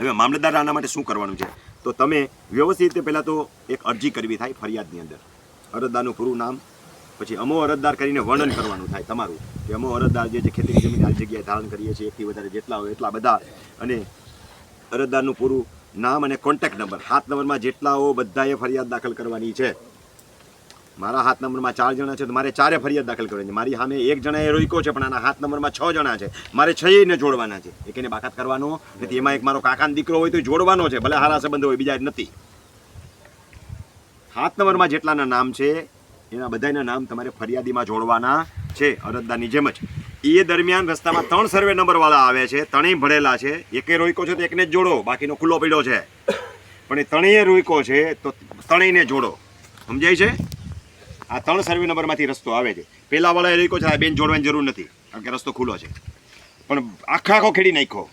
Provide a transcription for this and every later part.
હવે મામલતદાર આના માટે શું કરવાનું છે? તો તમે વ્યવસ્થિત રીતે પહેલાં તો એક અરજી કરવી થાય ફરિયાદની અંદર. અરજદારનું પૂરું નામ, પછી અમો અરજદાર કરીને વર્ણન કરવાનું થાય તમારું. કે અમો અરજદાર જે છે ખેતીની જમીન આ જગ્યાએ ધારણ કરીએ છીએ એકથી વધારે જેટલા હોય એટલા બધા. અને અરજદારનું પૂરું નામ અને કોન્ટેક્ટ નંબર હાથ નંબરમાં જેટલા હો બધાએ ફરિયાદ દાખલ કરવાની છે. મારા હાથ નંબરમાં ચાર જણા છે તો મારે ચારે ફરિયાદ દાખલ કરવાની મારી સામે એક જણાએ રોક્યો છે, પણ આના હાથ નંબરમાં છ જણા છે. મારે છને જોડવાના છે. એક એને બાકાત કરવાનો, નથી, એમાં એક મારો કાકાનો દીકરો હોય તો જોડવાનો છે, ભલે હારા સંબંધ હોય, બીજા નથી. હાથ નંબરમાં જેટલાના નામ છે, એના બધાના નામ તમારે ફરિયાદીમાં જોડવાના છે, અરજદારની જેમ જ. એ દરમિયાન રસ્તામાં ત્રણ સર્વે નંબરવાળા આવે છે, ત્રણેય ભરેલા છે. એકે રોઈકો છે તો એકને જ જોડો, બાકીનો ખુલ્લો પડ્યો છે. પણ એ ત્રણેય રોઈકો છે તો ત્રણેયને જોડો. સમજાય છે? આ ત્રણ સર્વે નંબરમાંથી રસ્તો આવે છે. પહેલાવાળા એ છે, આ બેન જોડવાની જરૂર નથી. કારણ કે રસ્તો ખુલ્લો છે. પણ આખા આખો ખેડી નાખ્યો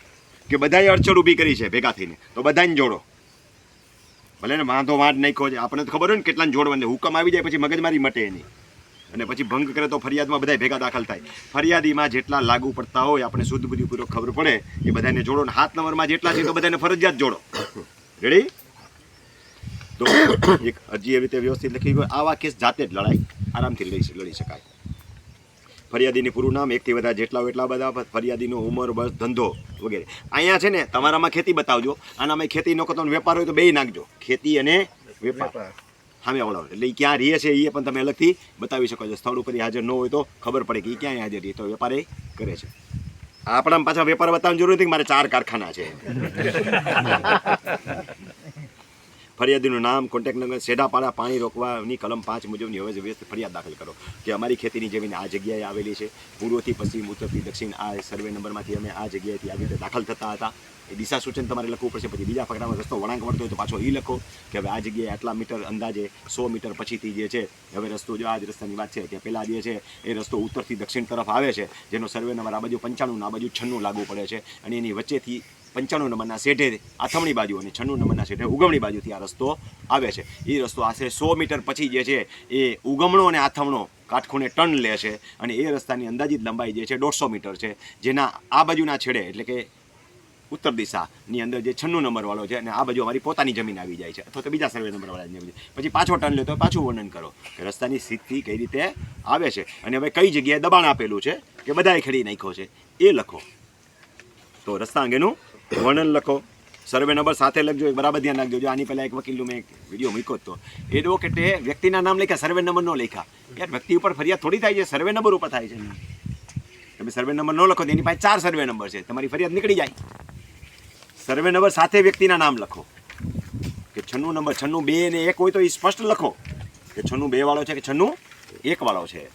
કે બધાએ અડચણ ઊભી કરી છે ભેગા થઈને. તો બધાને જોડો. ભલે ને વાંધો વાંધ નાખ્યો છે. આપણને તો ખબર હોય ને કેટલાને જોડવાને હુકમ આવી જાય પછી મગજમારી મટે એની અને પછી ભંગ કરે તો ફરિયાદમાં બધા ભેગા દાખલ થાય. ફરિયાદીમાં જેટલા લાગુ પડતા હોય આપણે શુદ્ધ બુદ્ધિપૂર્વક ખબર પડે એ બધાને જોડો ને હાથ નંબરમાં જેટલા છે તો બધાને ફરજિયાત જોડો. રેડી તો એક અરજી એવી રીતે વ્યવસ્થિત લખી હોય આવા કેસ જાતે જ લડાઈ આરામથી લડી લડી શકાય. ફરિયાદીની પૂરું નામ એકથી વધારે જેટલા હોય એટલા બધા ફરિયાદીનો ઉંમર બસ ધંધો વગેરે. અહીંયા છે ને તમારામાં ખેતી બતાવજો. આનામાં ખેતી ન કરતો વેપાર હોય તો બે નાખજો. ખેતી અને વેપાર. સામે ઓળો એટલે એ ક્યાં રહીએ છે એ પણ તમે અલગથી બતાવી શકો છો. સ્થળ ઉપર હાજર ન હોય તો ખબર પડે કે એ ક્યાંય હાજર રહે. તો વેપાર એ કરે છે. આપણા પાછા વેપાર બતાવવાની જરૂર નથી મારે ચાર કારખાના છે. ફરિયાદીનું નામ કોન્ટેક્ટ નંબર સેડાપાડા પાણી રોકવાની કલમ પાંચ મુજબની હવે વ્યસ્ત ફરિયાદ દાખલ કરો કે અમારી ખેતીની જમીન આ જગ્યાએ આવેલી છે. પૂર્વથી, પશ્ચિમ, ઉત્તરથી, દક્ષિણ આ સર્વે નંબરમાંથી અમે આ જગ્યાએથી આવી રીતે દાખલ થતા હતા. એ દિશા સૂચન તમારે લખવું પડશે, પછી બીજા ફકરામાં રસ્તો વળાંક વળતો હોય તો પાછો એ લખો કે હવે આ જગ્યાએ આટલા મીટર અંદાજે સો મીટર પછીથી જે છે, હવે રસ્તો જો આ જ રસ્તાની વાત છે કે પહેલાં જે છે, એ રસ્તો ઉત્તરથી દક્ષિણ તરફ આવે છે, જેનો સર્વે નંબર આ બાજુ પંચાણું આ બાજુ છન્નું લાગુ પડે છે અને એની વચ્ચેથી પંચાણું નંબરના શેઠે આથમણી બાજુ અને છન્નું નંબરના શેઠે ઉગમણી બાજુથી આ રસ્તો આવે છે. એ રસ્તો આશરે સો મીટર પછી જે છે, એ ઉગમણો અને આથમણો કાટખૂણે ટર્ન લે છે અને એ રસ્તાની અંદાજિત લંબાઈ જે છે, દોઢસો મીટર છે. જેના આ બાજુના છેડે એટલે કે ઉત્તર દિશાની અંદર જે છન્નું નંબરવાળો છે અને આ બાજુ અમારી પોતાની જમીન આવી જાય છે. અથવા તો બીજા સર્વે નંબરવાળાની જમીન પછી પાછો ટર્ન લેતો પાછું વર્ણન કરો કે રસ્તાની સ્થિતિ કઈ રીતે આવે છે અને હવે કઈ જગ્યાએ દબાણ આપેલું છે કે બધાએ ખેડી નાખ્યો છે એ લખો. તો રસ્તા અંગેનું વર્ણન લખો. સર્વે નંબર સાથે લખજો બરાબર ધ્યાન રાખજો. આની પહેલાં એક વકીલનું મેં એક વીડિયો મૂક્યો હતો. એડવોકેટે વ્યક્તિના નામ લખ્યા સર્વે નંબર ન લખ્યા. યાર, વ્યક્તિ ઉપર ફરિયાદ થોડી થાય છે સર્વે નંબર ઉપર થાય છે. તમે સર્વે નંબર ન લખો તો એની પાસે ચાર સર્વે નંબર છે. તમારી ફરિયાદ નીકળી જાય. સર્વે નંબર સાથે વ્યક્તિના નામ લખો. કે છન્નું નંબર, છન્નું બે ને એક હોય તો એ સ્પષ્ટ લખો. કે છન્નું બે વાળો છે કે છન્નું એક વાળો છે?